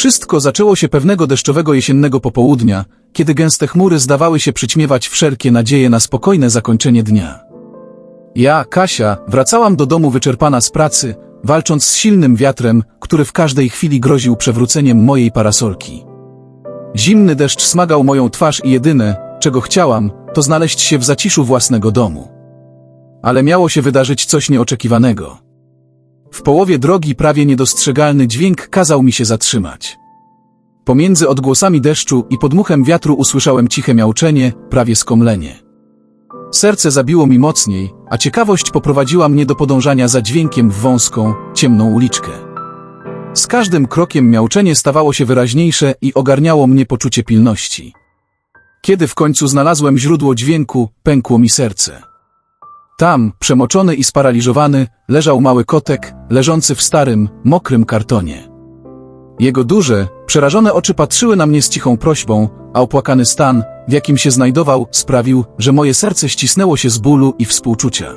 Wszystko zaczęło się pewnego deszczowego jesiennego popołudnia, kiedy gęste chmury zdawały się przyćmiewać wszelkie nadzieje na spokojne zakończenie dnia. Ja, Kasia, wracałam do domu wyczerpana z pracy, walcząc z silnym wiatrem, który w każdej chwili groził przewróceniem mojej parasolki. Zimny deszcz smagał moją twarz i jedyne, czego chciałam, to znaleźć się w zaciszu własnego domu. Ale miało się wydarzyć coś nieoczekiwanego. W połowie drogi prawie niedostrzegalny dźwięk kazał mi się zatrzymać. Pomiędzy odgłosami deszczu i podmuchem wiatru usłyszałem ciche miauczenie, prawie skomlenie. Serce zabiło mi mocniej, a ciekawość poprowadziła mnie do podążania za dźwiękiem w wąską, ciemną uliczkę. Z każdym krokiem miauczenie stawało się wyraźniejsze i ogarniało mnie poczucie pilności. Kiedy w końcu znalazłem źródło dźwięku, pękło mi serce. Tam, przemoczony i sparaliżowany, leżał mały kotek, leżący w starym, mokrym kartonie. Jego duże, przerażone oczy patrzyły na mnie z cichą prośbą, a opłakany stan, w jakim się znajdował, sprawił, że moje serce ścisnęło się z bólu i współczucia.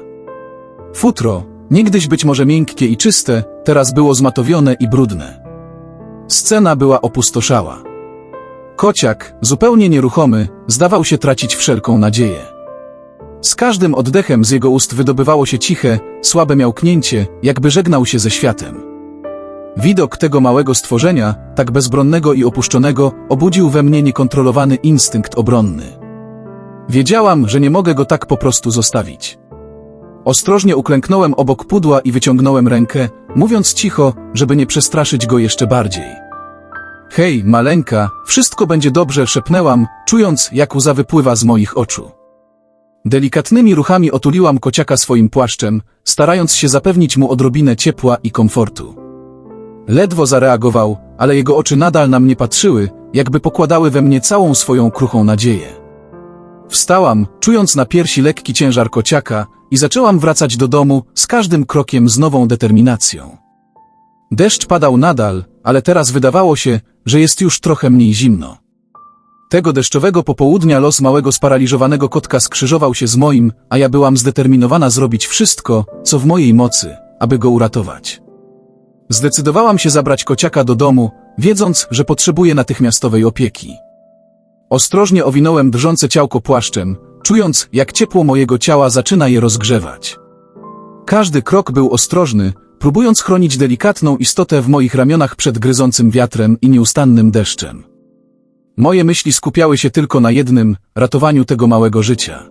Futro, niegdyś być może miękkie i czyste, teraz było zmatowione i brudne. Scena była opustoszała. Kociak, zupełnie nieruchomy, zdawał się tracić wszelką nadzieję. Z każdym oddechem z jego ust wydobywało się ciche, słabe miałknięcie, jakby żegnał się ze światem. Widok tego małego stworzenia, tak bezbronnego i opuszczonego, obudził we mnie niekontrolowany instynkt obronny. Wiedziałam, że nie mogę go tak po prostu zostawić. Ostrożnie uklęknąłem obok pudła i wyciągnąłem rękę, mówiąc cicho, żeby nie przestraszyć go jeszcze bardziej. Hej, maleńka, wszystko będzie dobrze, szepnęłam, czując, jak łza wypływa z moich oczu. Delikatnymi ruchami otuliłam kociaka swoim płaszczem, starając się zapewnić mu odrobinę ciepła i komfortu. Ledwo zareagował, ale jego oczy nadal na mnie patrzyły, jakby pokładały we mnie całą swoją kruchą nadzieję. Wstałam, czując na piersi lekki ciężar kociaka i zaczęłam wracać do domu z każdym krokiem z nową determinacją. Deszcz padał nadal, ale teraz wydawało się, że jest już trochę mniej zimno. Tego deszczowego popołudnia los małego sparaliżowanego kotka skrzyżował się z moim, a ja byłam zdeterminowana zrobić wszystko, co w mojej mocy, aby go uratować. Zdecydowałam się zabrać kociaka do domu, wiedząc, że potrzebuje natychmiastowej opieki. Ostrożnie owinąłem drżące ciałko płaszczem, czując, jak ciepło mojego ciała zaczyna je rozgrzewać. Każdy krok był ostrożny, próbując chronić delikatną istotę w moich ramionach przed gryzącym wiatrem i nieustannym deszczem. Moje myśli skupiały się tylko na jednym ratowaniu tego małego życia.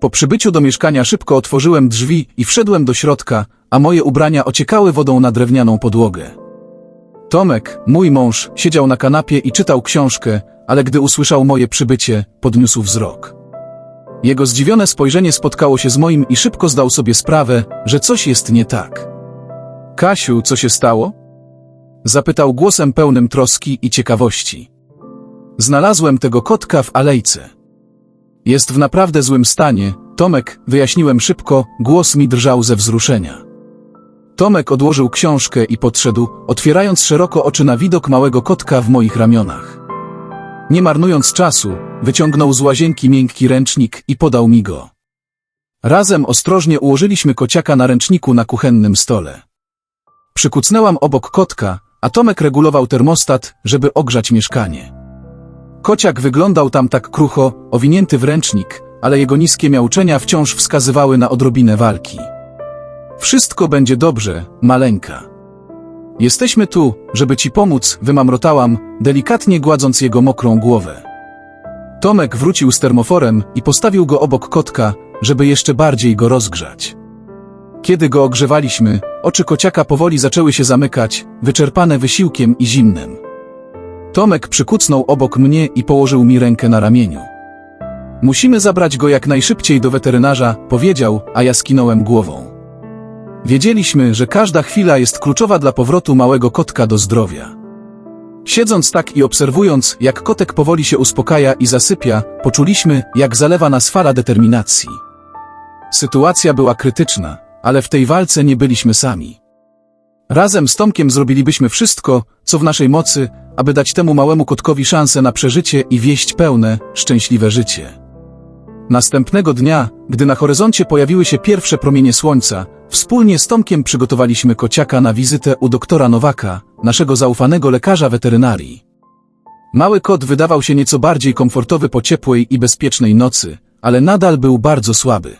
Po przybyciu do mieszkania szybko otworzyłem drzwi i wszedłem do środka, a moje ubrania ociekały wodą na drewnianą podłogę. Tomek, mój mąż, siedział na kanapie i czytał książkę, ale gdy usłyszał moje przybycie, podniósł wzrok. Jego zdziwione spojrzenie spotkało się z moim i szybko zdał sobie sprawę, że coś jest nie tak. Kasiu, co się stało? Zapytał głosem pełnym troski i ciekawości. Znalazłem tego kotka w alejce. Jest w naprawdę złym stanie, Tomek, wyjaśniłem szybko, głos mi drżał ze wzruszenia. Tomek odłożył książkę i podszedł, otwierając szeroko oczy na widok małego kotka w moich ramionach. Nie marnując czasu, wyciągnął z łazienki miękki ręcznik i podał mi go. Razem ostrożnie ułożyliśmy kociaka na ręczniku na kuchennym stole. Przykucnęłam obok kotka, a Tomek regulował termostat, żeby ogrzać mieszkanie. Kociak wyglądał tam tak krucho, owinięty w ręcznik, ale jego niskie miauczenia wciąż wskazywały na odrobinę walki. Wszystko będzie dobrze, maleńka. Jesteśmy tu, żeby ci pomóc, wymamrotałam, delikatnie gładząc jego mokrą głowę. Tomek wrócił z termoforem i postawił go obok kotka, żeby jeszcze bardziej go rozgrzać. Kiedy go ogrzewaliśmy, oczy kociaka powoli zaczęły się zamykać, wyczerpane wysiłkiem i zimnem. Tomek przykucnął obok mnie i położył mi rękę na ramieniu. Musimy zabrać go jak najszybciej do weterynarza, powiedział, a ja skinąłem głową. Wiedzieliśmy, że każda chwila jest kluczowa dla powrotu małego kotka do zdrowia. Siedząc tak i obserwując, jak kotek powoli się uspokaja i zasypia, poczuliśmy, jak zalewa nas fala determinacji. Sytuacja była krytyczna, ale w tej walce nie byliśmy sami. Razem z Tomkiem zrobilibyśmy wszystko, co w naszej mocy, aby dać temu małemu kotkowi szansę na przeżycie i wieść pełne, szczęśliwe życie. Następnego dnia, gdy na horyzoncie pojawiły się pierwsze promienie słońca, Wspólnie z Tomkiem przygotowaliśmy kociaka na wizytę u doktora Nowaka, naszego zaufanego lekarza weterynarii. Mały kot wydawał się nieco bardziej komfortowy po ciepłej i bezpiecznej nocy, ale nadal był bardzo słaby.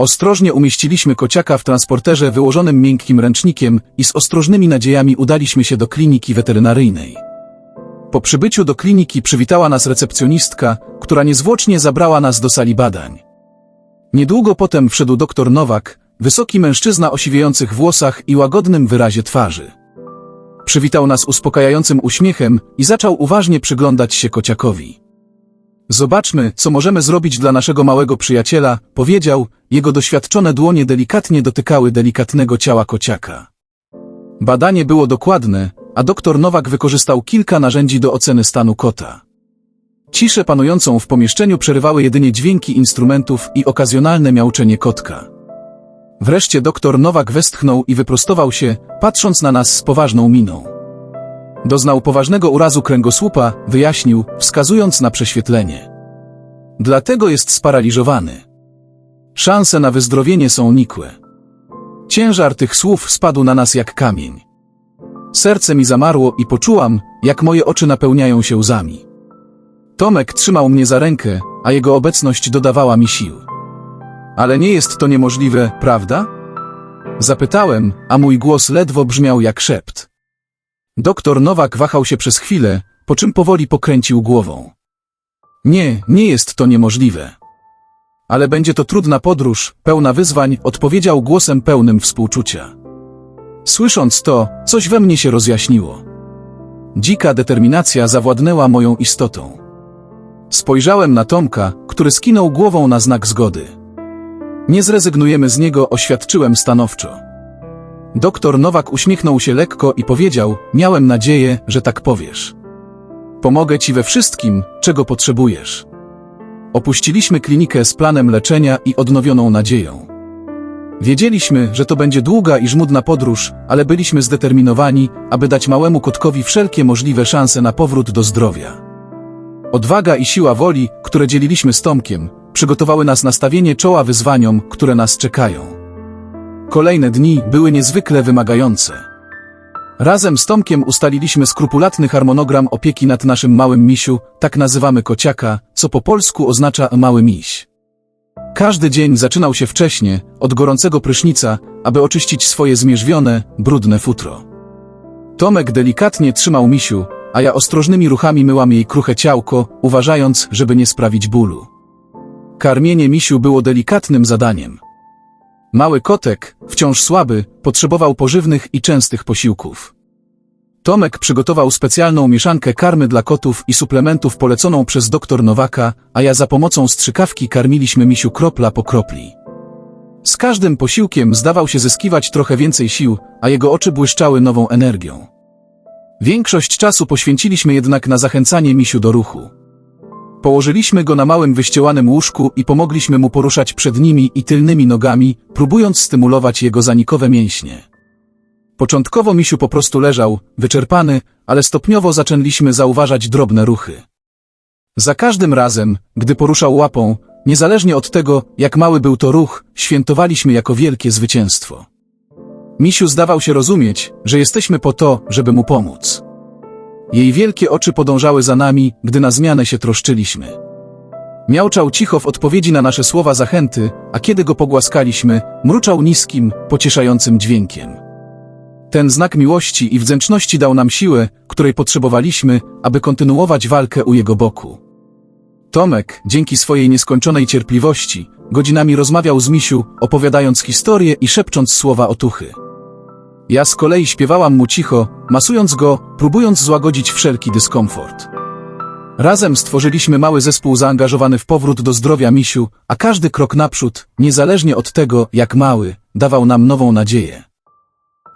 Ostrożnie umieściliśmy kociaka w transporterze wyłożonym miękkim ręcznikiem i z ostrożnymi nadziejami udaliśmy się do kliniki weterynaryjnej. Po przybyciu do kliniki przywitała nas recepcjonistka, która niezwłocznie zabrała nas do sali badań. Niedługo potem wszedł doktor Nowak, wysoki mężczyzna o siwiejących włosach i łagodnym wyrazie twarzy. Przywitał nas uspokajającym uśmiechem i zaczął uważnie przyglądać się kociakowi. Zobaczmy, co możemy zrobić dla naszego małego przyjaciela, powiedział, jego doświadczone dłonie delikatnie dotykały delikatnego ciała kociaka. Badanie było dokładne, a doktor Nowak wykorzystał kilka narzędzi do oceny stanu kota. Ciszę panującą w pomieszczeniu przerywały jedynie dźwięki instrumentów i okazjonalne miauczenie kotka. Wreszcie doktor Nowak westchnął i wyprostował się, patrząc na nas z poważną miną. Doznał poważnego urazu kręgosłupa, wyjaśnił, wskazując na prześwietlenie. Dlatego jest sparaliżowany. Szanse na wyzdrowienie są nikłe. Ciężar tych słów spadł na nas jak kamień. Serce mi zamarło i poczułam, jak moje oczy napełniają się łzami. Tomek trzymał mnie za rękę, a jego obecność dodawała mi sił. Ale nie jest to niemożliwe, prawda? Zapytałem, a mój głos ledwo brzmiał jak szept. Doktor Nowak wahał się przez chwilę, po czym powoli pokręcił głową. Nie, nie jest to niemożliwe. Ale będzie to trudna podróż, pełna wyzwań, odpowiedział głosem pełnym współczucia. Słysząc to, coś we mnie się rozjaśniło. Dzika determinacja zawładnęła moją istotą. Spojrzałem na Tomka, który skinął głową na znak zgody. Nie zrezygnujemy z niego, oświadczyłem stanowczo. Doktor Nowak uśmiechnął się lekko i powiedział, miałem nadzieję, że tak powiesz. Pomogę ci we wszystkim, czego potrzebujesz. Opuściliśmy klinikę z planem leczenia i odnowioną nadzieją. Wiedzieliśmy, że to będzie długa i żmudna podróż, ale byliśmy zdeterminowani, aby dać małemu kotkowi wszelkie możliwe szanse na powrót do zdrowia. Odwaga i siła woli, które dzieliliśmy z Tomkiem, przygotowały nas na stawienie czoła wyzwaniom, które nas czekają. Kolejne dni były niezwykle wymagające. Razem z Tomkiem ustaliliśmy skrupulatny harmonogram opieki nad naszym małym misiu, tak nazywamy kociaka, co po polsku oznacza mały miś. Każdy dzień zaczynał się wcześnie, od gorącego prysznica, aby oczyścić swoje zmierzwione, brudne futro. Tomek delikatnie trzymał misiu, a ja ostrożnymi ruchami myłam jej kruche ciałko, uważając, żeby nie sprawić bólu. Karmienie misiu było delikatnym zadaniem. Mały kotek, wciąż słaby, potrzebował pożywnych i częstych posiłków. Tomek przygotował specjalną mieszankę karmy dla kotów i suplementów poleconą przez doktor Nowaka, a ja za pomocą strzykawki karmiliśmy misiu kropla po kropli. Z każdym posiłkiem zdawał się zyskiwać trochę więcej sił, a jego oczy błyszczały nową energią. Większość czasu poświęciliśmy jednak na zachęcanie misiu do ruchu. Położyliśmy go na małym wyściełanym łóżku i pomogliśmy mu poruszać przednimi i tylnymi nogami, próbując stymulować jego zanikowe mięśnie. Początkowo misiu po prostu leżał, wyczerpany, ale stopniowo zaczęliśmy zauważać drobne ruchy. Za każdym razem, gdy poruszał łapą, niezależnie od tego, jak mały był to ruch, świętowaliśmy jako wielkie zwycięstwo. Misiu zdawał się rozumieć, że jesteśmy po to, żeby mu pomóc. Jej wielkie oczy podążały za nami, gdy na zmianę się troszczyliśmy. Miałczał cicho w odpowiedzi na nasze słowa zachęty, a kiedy go pogłaskaliśmy, mruczał niskim, pocieszającym dźwiękiem. Ten znak miłości i wdzięczności dał nam siłę, której potrzebowaliśmy, aby kontynuować walkę u jego boku. Tomek, dzięki swojej nieskończonej cierpliwości, godzinami rozmawiał z Misiu, opowiadając historie i szepcząc słowa otuchy. Ja z kolei śpiewałam mu cicho, masując go, próbując złagodzić wszelki dyskomfort. Razem stworzyliśmy mały zespół zaangażowany w powrót do zdrowia misiu, a każdy krok naprzód, niezależnie od tego, jak mały, dawał nam nową nadzieję.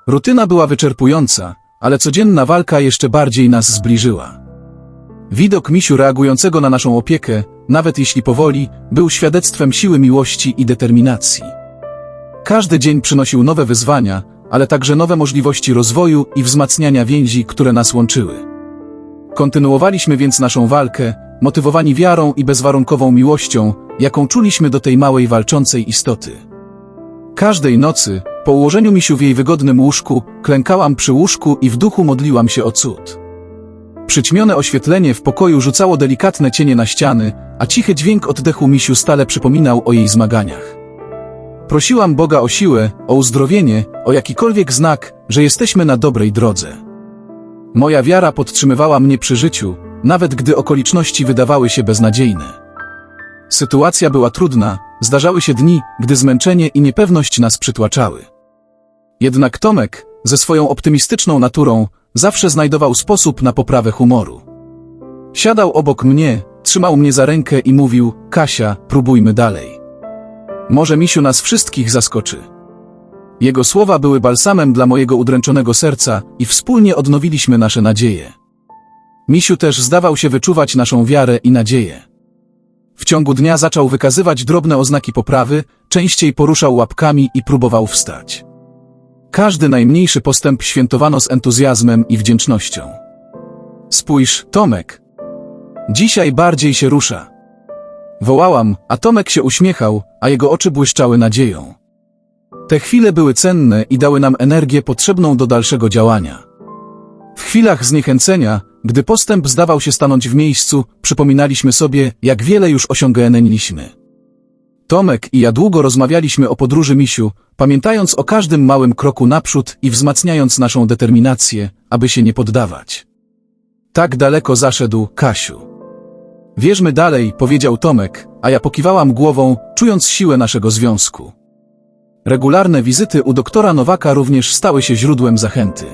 Rutyna była wyczerpująca, ale codzienna walka jeszcze bardziej nas zbliżyła. Widok misiu reagującego na naszą opiekę, nawet jeśli powoli, był świadectwem siły miłości i determinacji. Każdy dzień przynosił nowe wyzwania, ale także nowe możliwości rozwoju i wzmacniania więzi, które nas łączyły. Kontynuowaliśmy więc naszą walkę, motywowani wiarą i bezwarunkową miłością, jaką czuliśmy do tej małej walczącej istoty. Każdej nocy, po ułożeniu misiu w jej wygodnym łóżku, klękałam przy łóżku i w duchu modliłam się o cud. Przyćmione oświetlenie w pokoju rzucało delikatne cienie na ściany, a cichy dźwięk oddechu misiu stale przypominał o jej zmaganiach. Prosiłam Boga o siłę, o uzdrowienie, o jakikolwiek znak, że jesteśmy na dobrej drodze. Moja wiara podtrzymywała mnie przy życiu, nawet gdy okoliczności wydawały się beznadziejne. Sytuacja była trudna, zdarzały się dni, gdy zmęczenie i niepewność nas przytłaczały. Jednak Tomek, ze swoją optymistyczną naturą, zawsze znajdował sposób na poprawę humoru. Siadał obok mnie, trzymał mnie za rękę i mówił: Kasia, próbujmy dalej. Może misiu nas wszystkich zaskoczy. Jego słowa były balsamem dla mojego udręczonego serca i wspólnie odnowiliśmy nasze nadzieje. Misiu też zdawał się wyczuwać naszą wiarę i nadzieję. W ciągu dnia zaczął wykazywać drobne oznaki poprawy, częściej poruszał łapkami i próbował wstać. Każdy najmniejszy postęp świętowano z entuzjazmem i wdzięcznością. Spójrz, Tomek. Dzisiaj bardziej się rusza. Wołałam, a Tomek się uśmiechał, a jego oczy błyszczały nadzieją. Te chwile były cenne i dały nam energię potrzebną do dalszego działania. W chwilach zniechęcenia, gdy postęp zdawał się stanąć w miejscu, przypominaliśmy sobie, jak wiele już osiągnęliśmy. Tomek i ja długo rozmawialiśmy o podróży misiu, pamiętając o każdym małym kroku naprzód i wzmacniając naszą determinację, aby się nie poddawać. Tak daleko zaszedł Kasiu. Wierzmy dalej, powiedział Tomek, a ja pokiwałam głową, czując siłę naszego związku. Regularne wizyty u doktora Nowaka również stały się źródłem zachęty.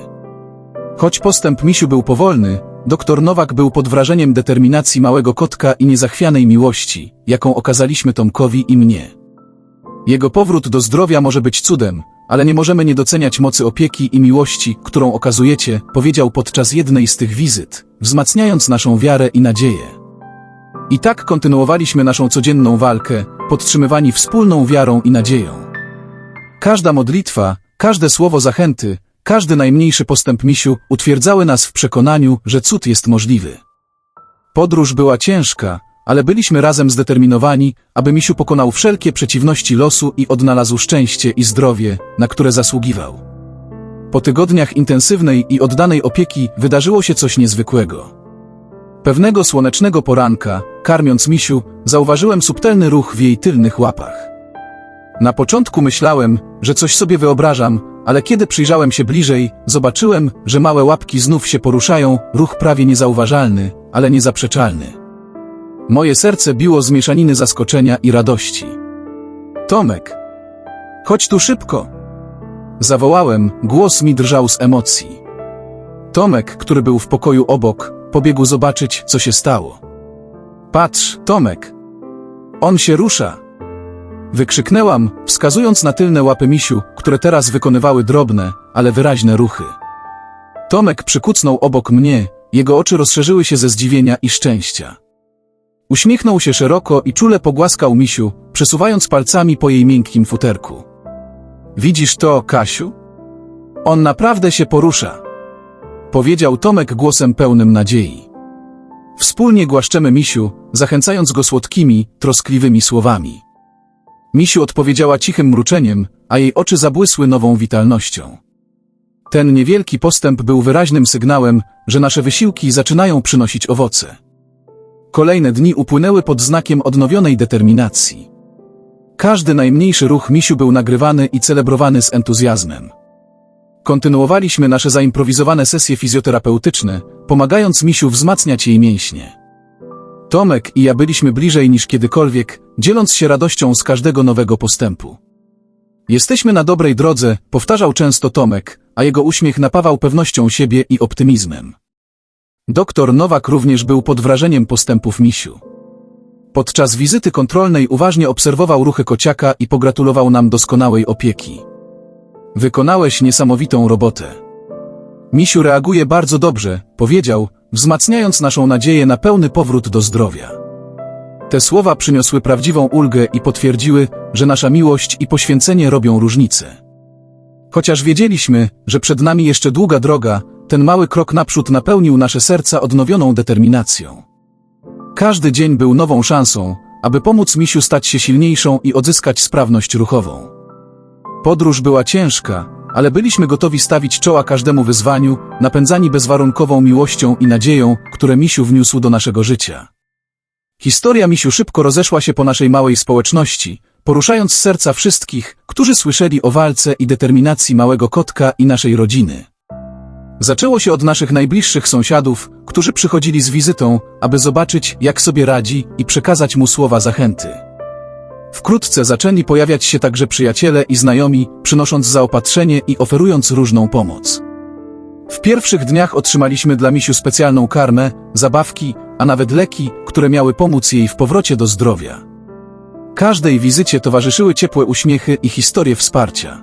Choć postęp misiu był powolny, doktor Nowak był pod wrażeniem determinacji małego kotka i niezachwianej miłości, jaką okazaliśmy Tomkowi i mnie. Jego powrót do zdrowia może być cudem, ale nie możemy nie doceniać mocy opieki i miłości, którą okazujecie, powiedział podczas jednej z tych wizyt, wzmacniając naszą wiarę i nadzieję. I tak kontynuowaliśmy naszą codzienną walkę, podtrzymywani wspólną wiarą i nadzieją. Każda modlitwa, każde słowo zachęty, każdy najmniejszy postęp misiu utwierdzały nas w przekonaniu, że cud jest możliwy. Podróż była ciężka, ale byliśmy razem zdeterminowani, aby misiu pokonał wszelkie przeciwności losu i odnalazł szczęście i zdrowie, na które zasługiwał. Po tygodniach intensywnej i oddanej opieki wydarzyło się coś niezwykłego. Pewnego słonecznego poranka, karmiąc misiu, zauważyłem subtelny ruch w jej tylnych łapach. Na początku myślałem, że coś sobie wyobrażam, ale kiedy przyjrzałem się bliżej, zobaczyłem, że małe łapki znów się poruszają, ruch prawie niezauważalny, ale niezaprzeczalny. Moje serce biło z mieszaniny zaskoczenia i radości. Tomek! Chodź tu szybko! Zawołałem, głos mi drżał z emocji. Tomek, który był w pokoju obok, pobiegł zobaczyć, co się stało. Patrz, Tomek! On się rusza! Wykrzyknęłam, wskazując na tylne łapy misiu, które teraz wykonywały drobne, ale wyraźne ruchy. Tomek przykucnął obok mnie, jego oczy rozszerzyły się ze zdziwienia i szczęścia. Uśmiechnął się szeroko i czule pogłaskał misiu, przesuwając palcami po jej miękkim futerku. Widzisz to, Kasiu? On naprawdę się porusza. Powiedział Tomek głosem pełnym nadziei. Wspólnie głaszczemy misiu, zachęcając go słodkimi, troskliwymi słowami. Misiu odpowiedziała cichym mruczeniem, a jej oczy zabłysły nową witalnością. Ten niewielki postęp był wyraźnym sygnałem, że nasze wysiłki zaczynają przynosić owoce. Kolejne dni upłynęły pod znakiem odnowionej determinacji. Każdy najmniejszy ruch misiu był nagrywany i celebrowany z entuzjazmem. Kontynuowaliśmy nasze zaimprowizowane sesje fizjoterapeutyczne, pomagając misiu wzmacniać jej mięśnie. Tomek i ja byliśmy bliżej niż kiedykolwiek, dzieląc się radością z każdego nowego postępu. Jesteśmy na dobrej drodze, powtarzał często Tomek, a jego uśmiech napawał pewnością siebie i optymizmem. Doktor Nowak również był pod wrażeniem postępów misiu. Podczas wizyty kontrolnej uważnie obserwował ruchy kociaka i pogratulował nam doskonałej opieki. Wykonałeś niesamowitą robotę. Misiu reaguje bardzo dobrze, powiedział, wzmacniając naszą nadzieję na pełny powrót do zdrowia. Te słowa przyniosły prawdziwą ulgę i potwierdziły, że nasza miłość i poświęcenie robią różnicę. Chociaż wiedzieliśmy, że przed nami jeszcze długa droga, ten mały krok naprzód napełnił nasze serca odnowioną determinacją. Każdy dzień był nową szansą, aby pomóc misiu stać się silniejszą i odzyskać sprawność ruchową. Podróż była ciężka, ale byliśmy gotowi stawić czoła każdemu wyzwaniu, napędzani bezwarunkową miłością i nadzieją, które Misiu wniósł do naszego życia. Historia Misiu szybko rozeszła się po naszej małej społeczności, poruszając serca wszystkich, którzy słyszeli o walce i determinacji małego kotka i naszej rodziny. Zaczęło się od naszych najbliższych sąsiadów, którzy przychodzili z wizytą, aby zobaczyć, jak sobie radzi i przekazać mu słowa zachęty. Wkrótce zaczęli pojawiać się także przyjaciele i znajomi, przynosząc zaopatrzenie i oferując różną pomoc. W pierwszych dniach otrzymaliśmy dla Misiu specjalną karmę, zabawki, a nawet leki, które miały pomóc jej w powrocie do zdrowia. Każdej wizycie towarzyszyły ciepłe uśmiechy i historie wsparcia.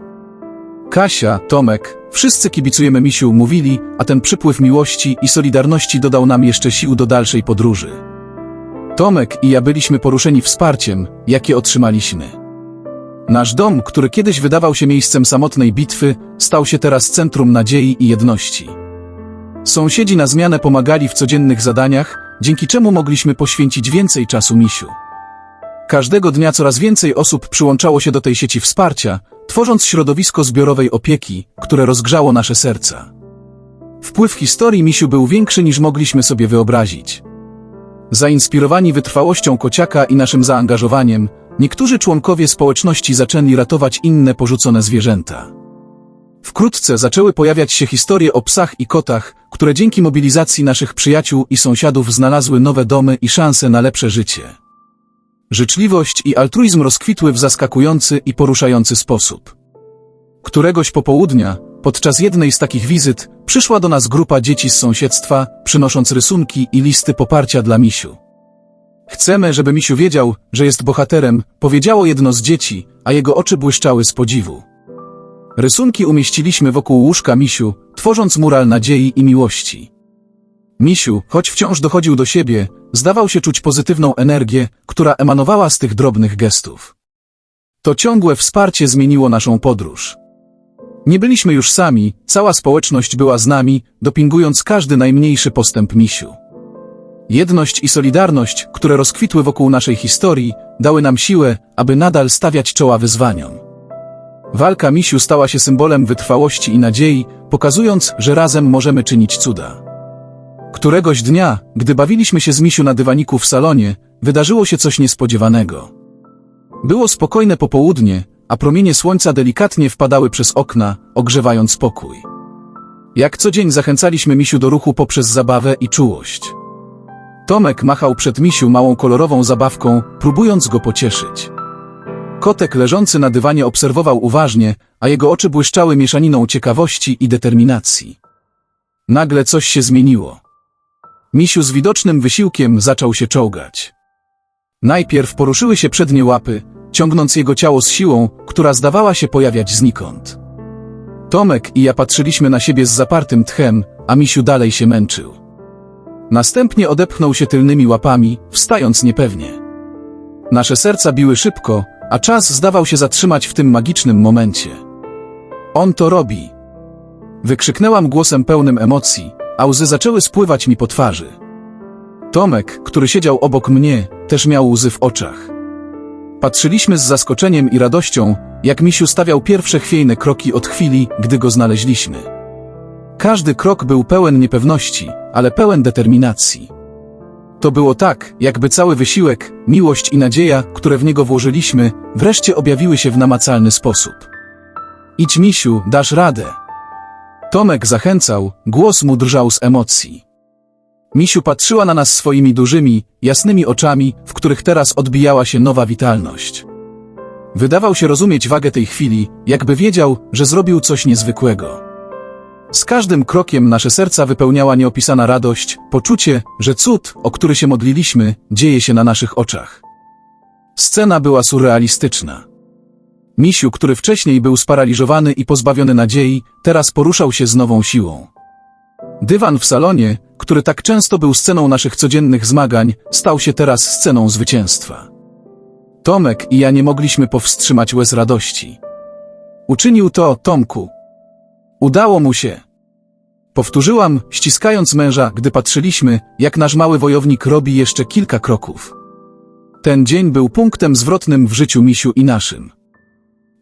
Kasia, Tomek, wszyscy kibicujemy Misiu, mówili, a ten przypływ miłości i solidarności dodał nam jeszcze sił do dalszej podróży. Tomek i ja byliśmy poruszeni wsparciem, jakie otrzymaliśmy. Nasz dom, który kiedyś wydawał się miejscem samotnej bitwy, stał się teraz centrum nadziei i jedności. Sąsiedzi na zmianę pomagali w codziennych zadaniach, dzięki czemu mogliśmy poświęcić więcej czasu Misiu. Każdego dnia coraz więcej osób przyłączało się do tej sieci wsparcia, tworząc środowisko zbiorowej opieki, które rozgrzało nasze serca. Wpływ historii Misiu był większy niż mogliśmy sobie wyobrazić. Zainspirowani wytrwałością kociaka i naszym zaangażowaniem, niektórzy członkowie społeczności zaczęli ratować inne porzucone zwierzęta. Wkrótce zaczęły pojawiać się historie o psach i kotach, które dzięki mobilizacji naszych przyjaciół i sąsiadów znalazły nowe domy i szanse na lepsze życie. Życzliwość i altruizm rozkwitły w zaskakujący i poruszający sposób. Któregoś popołudnia, podczas jednej z takich wizyt, przyszła do nas grupa dzieci z sąsiedztwa, przynosząc rysunki i listy poparcia dla Misiu. Chcemy, żeby Misiu wiedział, że jest bohaterem, powiedziało jedno z dzieci, a jego oczy błyszczały z podziwu. Rysunki umieściliśmy wokół łóżka Misiu, tworząc mural nadziei i miłości. Misiu, choć wciąż dochodził do siebie, zdawał się czuć pozytywną energię, która emanowała z tych drobnych gestów. To ciągłe wsparcie zmieniło naszą podróż. Nie byliśmy już sami, cała społeczność była z nami, dopingując każdy najmniejszy postęp Misiu. Jedność i solidarność, które rozkwitły wokół naszej historii, dały nam siłę, aby nadal stawiać czoła wyzwaniom. Walka Misiu stała się symbolem wytrwałości i nadziei, pokazując, że razem możemy czynić cuda. Któregoś dnia, gdy bawiliśmy się z Misiu na dywaniku w salonie, wydarzyło się coś niespodziewanego. Było spokojne popołudnie, a promienie słońca delikatnie wpadały przez okna, ogrzewając pokój. Jak co dzień zachęcaliśmy Misiu do ruchu poprzez zabawę i czułość. Tomek machał przed Misiu małą kolorową zabawką, próbując go pocieszyć. Kotek leżący na dywanie obserwował uważnie, a jego oczy błyszczały mieszaniną ciekawości i determinacji. Nagle coś się zmieniło. Misiu z widocznym wysiłkiem zaczął się czołgać. Najpierw poruszyły się przednie łapy, ciągnąc jego ciało z siłą, która zdawała się pojawiać znikąd. Tomek i ja patrzyliśmy na siebie z zapartym tchem, a Misiu dalej się męczył. Następnie odepchnął się tylnymi łapami, wstając niepewnie. Nasze serca biły szybko, a czas zdawał się zatrzymać w tym magicznym momencie. On to robi. Wykrzyknęłam głosem pełnym emocji, a łzy zaczęły spływać mi po twarzy. Tomek, który siedział obok mnie, też miał łzy w oczach. Patrzyliśmy z zaskoczeniem i radością, jak Misiu stawiał pierwsze chwiejne kroki od chwili, gdy go znaleźliśmy. Każdy krok był pełen niepewności, ale pełen determinacji. To było tak, jakby cały wysiłek, miłość i nadzieja, które w niego włożyliśmy, wreszcie objawiły się w namacalny sposób. Idź, Misiu, dasz radę. Tomek zachęcał, głos mu drżał z emocji. Misiu patrzyła na nas swoimi dużymi, jasnymi oczami, w których teraz odbijała się nowa witalność. Wydawał się rozumieć wagę tej chwili, jakby wiedział, że zrobił coś niezwykłego. Z każdym krokiem nasze serca wypełniała nieopisana radość, poczucie, że cud, o który się modliliśmy, dzieje się na naszych oczach. Scena była surrealistyczna. Misiu, który wcześniej był sparaliżowany i pozbawiony nadziei, teraz poruszał się z nową siłą. Dywan w salonie, który tak często był sceną naszych codziennych zmagań, stał się teraz sceną zwycięstwa. Tomek i ja nie mogliśmy powstrzymać łez radości. Uczynił to Tomku. Udało mu się. Powtórzyłam, ściskając męża, gdy patrzyliśmy, jak nasz mały wojownik robi jeszcze kilka kroków. Ten dzień był punktem zwrotnym w życiu Misiu i naszym.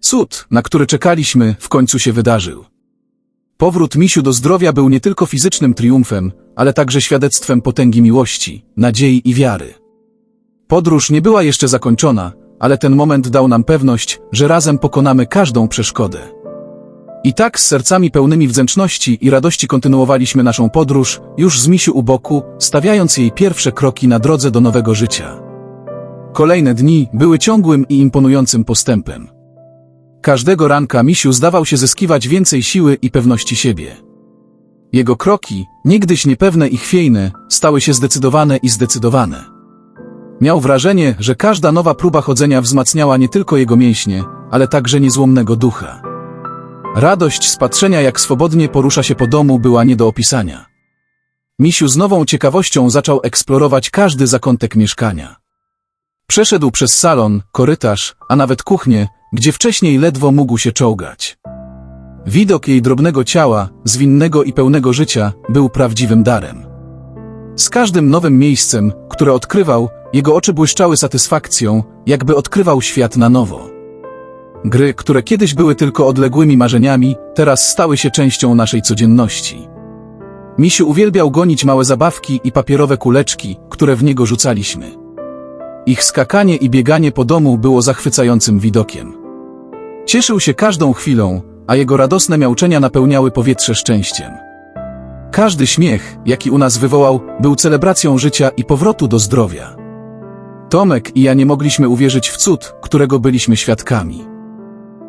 Cud, na który czekaliśmy, w końcu się wydarzył. Powrót Misiu do zdrowia był nie tylko fizycznym triumfem, ale także świadectwem potęgi miłości, nadziei i wiary. Podróż nie była jeszcze zakończona, ale ten moment dał nam pewność, że razem pokonamy każdą przeszkodę. I tak z sercami pełnymi wdzięczności i radości kontynuowaliśmy naszą podróż, już z Misiu u boku, stawiając jej pierwsze kroki na drodze do nowego życia. Kolejne dni były ciągłym i imponującym postępem. Każdego ranka Misiu zdawał się zyskiwać więcej siły i pewności siebie. Jego kroki, niegdyś niepewne i chwiejne, stały się zdecydowane i zdecydowane. Miał wrażenie, że każda nowa próba chodzenia wzmacniała nie tylko jego mięśnie, ale także niezłomnego ducha. Radość z patrzenia, jak swobodnie porusza się po domu, była nie do opisania. Misiu z nową ciekawością zaczął eksplorować każdy zakątek mieszkania. Przeszedł przez salon, korytarz, a nawet kuchnię, gdzie wcześniej ledwo mógł się czołgać. Widok jej drobnego ciała, zwinnego i pełnego życia, był prawdziwym darem. Z każdym nowym miejscem, które odkrywał, jego oczy błyszczały satysfakcją, jakby odkrywał świat na nowo. Gry, które kiedyś były tylko odległymi marzeniami, teraz stały się częścią naszej codzienności. Misiu uwielbiał gonić małe zabawki i papierowe kuleczki, które w niego rzucaliśmy. Ich skakanie i bieganie po domu było zachwycającym widokiem. Cieszył się każdą chwilą, a jego radosne miauczenia napełniały powietrze szczęściem. Każdy śmiech, jaki u nas wywołał, był celebracją życia i powrotu do zdrowia. Tomek i ja nie mogliśmy uwierzyć w cud, którego byliśmy świadkami.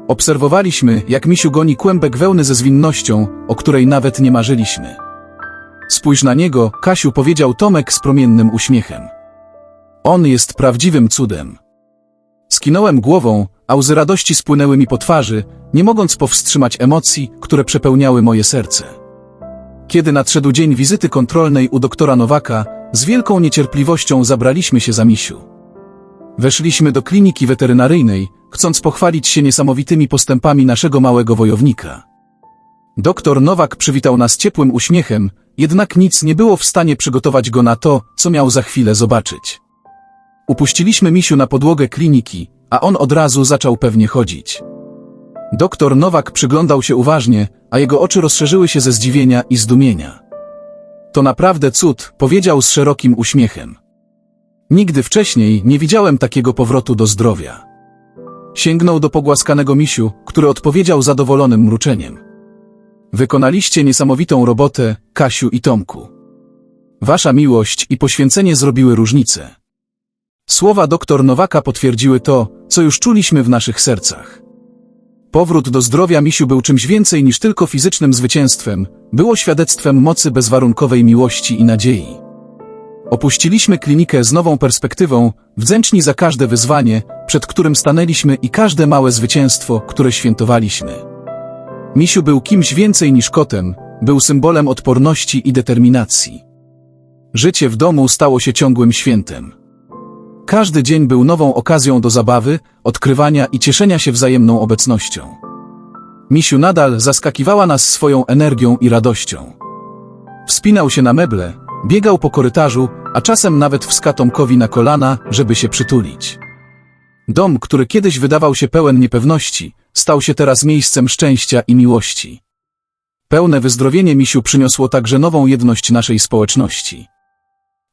Obserwowaliśmy, jak misiu goni kłębek wełny ze zwinnością, o której nawet nie marzyliśmy. Spójrz na niego, Kasiu powiedział Tomek z promiennym uśmiechem. On jest prawdziwym cudem. Skinąłem głową, a łzy radości spłynęły mi po twarzy, nie mogąc powstrzymać emocji, które przepełniały moje serce. Kiedy nadszedł dzień wizyty kontrolnej u doktora Nowaka, z wielką niecierpliwością zabraliśmy się za misiu. Weszliśmy do kliniki weterynaryjnej, chcąc pochwalić się niesamowitymi postępami naszego małego wojownika. Doktor Nowak przywitał nas ciepłym uśmiechem, jednak nic nie było w stanie przygotować go na to, co miał za chwilę zobaczyć. Upuściliśmy misiu na podłogę kliniki, a on od razu zaczął pewnie chodzić. Doktor Nowak przyglądał się uważnie, a jego oczy rozszerzyły się ze zdziwienia i zdumienia. To naprawdę cud, powiedział z szerokim uśmiechem. Nigdy wcześniej nie widziałem takiego powrotu do zdrowia. Sięgnął do pogłaskanego misiu, który odpowiedział zadowolonym mruczeniem. Wykonaliście niesamowitą robotę, Kasiu i Tomku. Wasza miłość i poświęcenie zrobiły różnicę. Słowa doktor Nowaka potwierdziły to, co już czuliśmy w naszych sercach. Powrót do zdrowia misiu był czymś więcej niż tylko fizycznym zwycięstwem, było świadectwem mocy bezwarunkowej miłości i nadziei. Opuściliśmy klinikę z nową perspektywą, wdzięczni za każde wyzwanie, przed którym stanęliśmy i każde małe zwycięstwo, które świętowaliśmy. Misiu był kimś więcej niż kotem, był symbolem odporności i determinacji. Życie w domu stało się ciągłym świętem. Każdy dzień był nową okazją do zabawy, odkrywania i cieszenia się wzajemną obecnością. Misiu nadal zaskakiwała nas swoją energią i radością. Wspinał się na meble, biegał po korytarzu, a czasem nawet wskazał Tomkowi na kolana, żeby się przytulić. Dom, który kiedyś wydawał się pełen niepewności, stał się teraz miejscem szczęścia i miłości. Pełne wyzdrowienie misiu przyniosło także nową jedność naszej społeczności.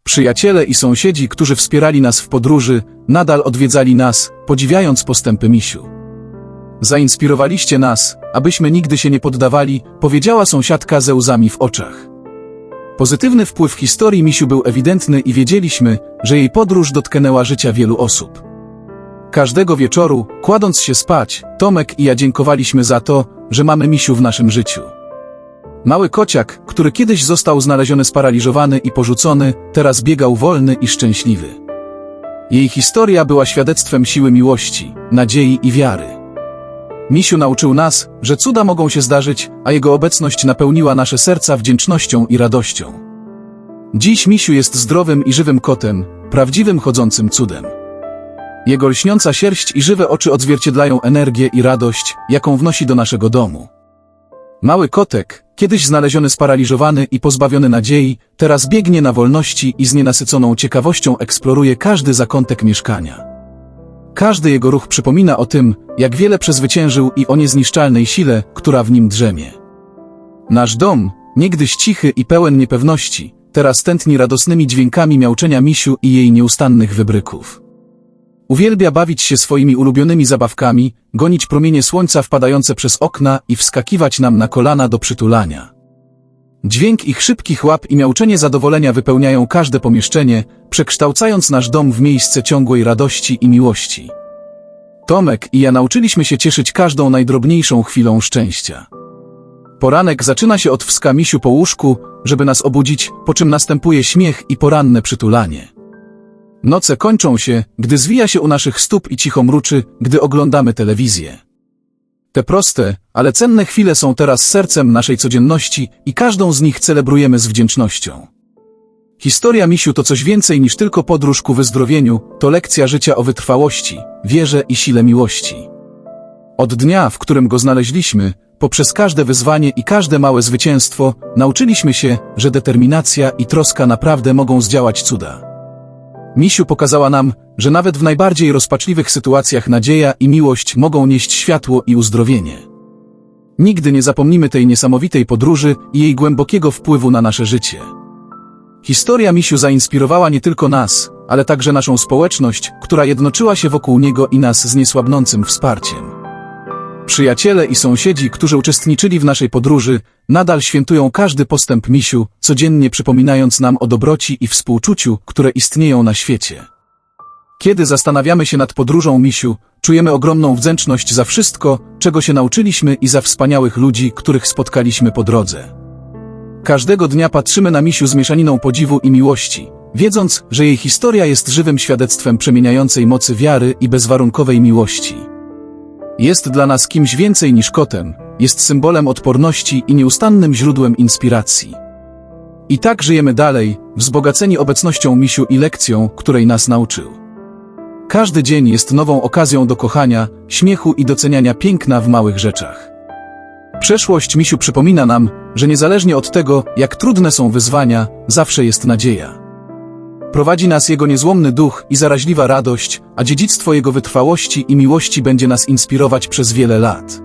Przyjaciele i sąsiedzi, którzy wspierali nas w podróży, nadal odwiedzali nas, podziwiając postępy misiu. Zainspirowaliście nas, abyśmy nigdy się nie poddawali, powiedziała sąsiadka ze łzami w oczach. Pozytywny wpływ historii misiu był ewidentny i wiedzieliśmy, że jej podróż dotknęła życia wielu osób. Każdego wieczoru, kładąc się spać, Tomek i ja dziękowaliśmy za to, że mamy misiu w naszym życiu. Mały kociak, który kiedyś został znaleziony sparaliżowany i porzucony, teraz biegał wolny i szczęśliwy. Jej historia była świadectwem siły miłości, nadziei i wiary. Misiu nauczył nas, że cuda mogą się zdarzyć, a jego obecność napełniła nasze serca wdzięcznością i radością. Dziś Misiu jest zdrowym i żywym kotem, prawdziwym chodzącym cudem. Jego lśniąca sierść i żywe oczy odzwierciedlają energię i radość, jaką wnosi do naszego domu. Mały kotek, kiedyś znaleziony sparaliżowany i pozbawiony nadziei, teraz biegnie na wolności i z nienasyconą ciekawością eksploruje każdy zakątek mieszkania. Każdy jego ruch przypomina o tym, jak wiele przezwyciężył i o niezniszczalnej sile, która w nim drzemie. Nasz dom, niegdyś cichy i pełen niepewności, teraz tętni radosnymi dźwiękami miauczenia misiu i jej nieustannych wybryków. Uwielbia bawić się swoimi ulubionymi zabawkami, gonić promienie słońca wpadające przez okna i wskakiwać nam na kolana do przytulania. Dźwięk ich szybkich łap i miauczenie zadowolenia wypełniają każde pomieszczenie, przekształcając nasz dom w miejsce ciągłej radości i miłości. Tomek i ja nauczyliśmy się cieszyć każdą najdrobniejszą chwilą szczęścia. Poranek zaczyna się od wska misiu po łóżku, żeby nas obudzić, po czym następuje śmiech i poranne przytulanie. Noce kończą się, gdy zwija się u naszych stóp i cicho mruczy, gdy oglądamy telewizję. Te proste, ale cenne chwile są teraz sercem naszej codzienności i każdą z nich celebrujemy z wdzięcznością. Historia misiu to coś więcej niż tylko podróż ku wyzdrowieniu, to lekcja życia o wytrwałości, wierze i sile miłości. Od dnia, w którym go znaleźliśmy, poprzez każde wyzwanie i każde małe zwycięstwo, nauczyliśmy się, że determinacja i troska naprawdę mogą zdziałać cuda. Misiu pokazała nam, że nawet w najbardziej rozpaczliwych sytuacjach nadzieja i miłość mogą nieść światło i uzdrowienie. Nigdy nie zapomnimy tej niesamowitej podróży i jej głębokiego wpływu na nasze życie. Historia Misiu zainspirowała nie tylko nas, ale także naszą społeczność, która jednoczyła się wokół niego i nas z niesłabnącym wsparciem. Przyjaciele i sąsiedzi, którzy uczestniczyli w naszej podróży, nadal świętują każdy postęp misiu, codziennie przypominając nam o dobroci i współczuciu, które istnieją na świecie. Kiedy zastanawiamy się nad podróżą misiu, czujemy ogromną wdzięczność za wszystko, czego się nauczyliśmy i za wspaniałych ludzi, których spotkaliśmy po drodze. Każdego dnia patrzymy na misiu z mieszaniną podziwu i miłości, wiedząc, że jej historia jest żywym świadectwem przemieniającej mocy wiary i bezwarunkowej miłości. Jest dla nas kimś więcej niż kotem, jest symbolem odporności i nieustannym źródłem inspiracji. I tak żyjemy dalej, wzbogaceni obecnością misiu i lekcją, której nas nauczył. Każdy dzień jest nową okazją do kochania, śmiechu i doceniania piękna w małych rzeczach. Przeszłość misiu przypomina nam, że niezależnie od tego, jak trudne są wyzwania, zawsze jest nadzieja. Prowadzi nas jego niezłomny duch i zaraźliwa radość, a dziedzictwo jego wytrwałości i miłości będzie nas inspirować przez wiele lat.